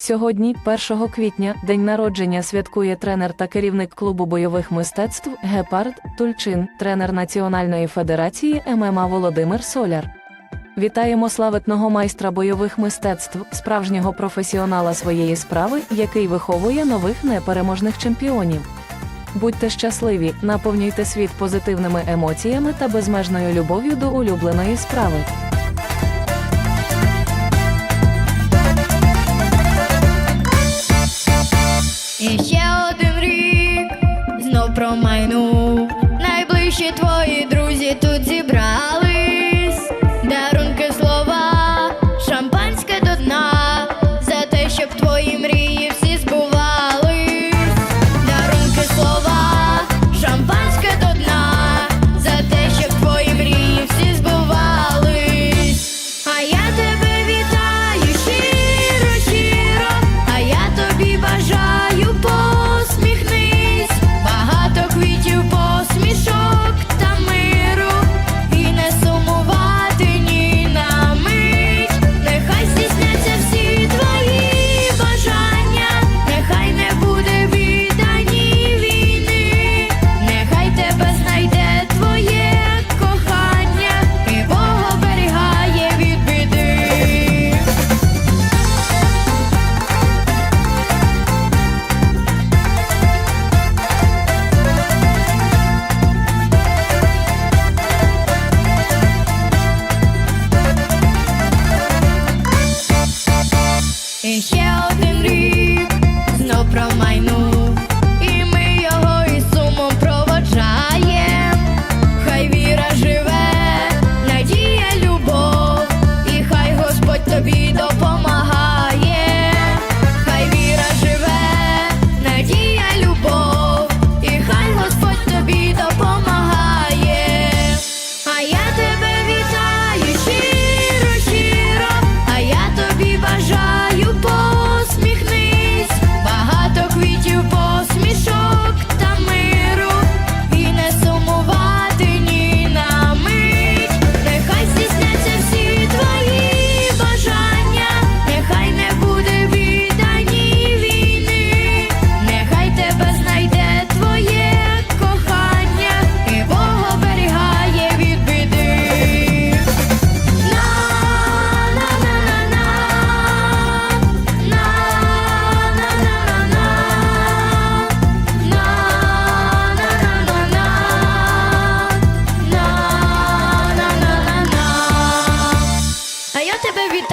Сьогодні, 1 квітня, день народження святкує тренер та керівник клубу бойових мистецтв Гепард Тульчин, тренер Національної федерації ММА Володимир Соляр. Вітаємо славетного майстра бойових мистецтв, справжнього професіонала своєї справи, який виховує нових непереможних чемпіонів. Будьте щасливі, наповнюйте світ позитивними емоціями та безмежною любов'ю до улюбленої справи. Ще один рік знов промайнув. Найближчі твої друзі тут зібрались. І ще один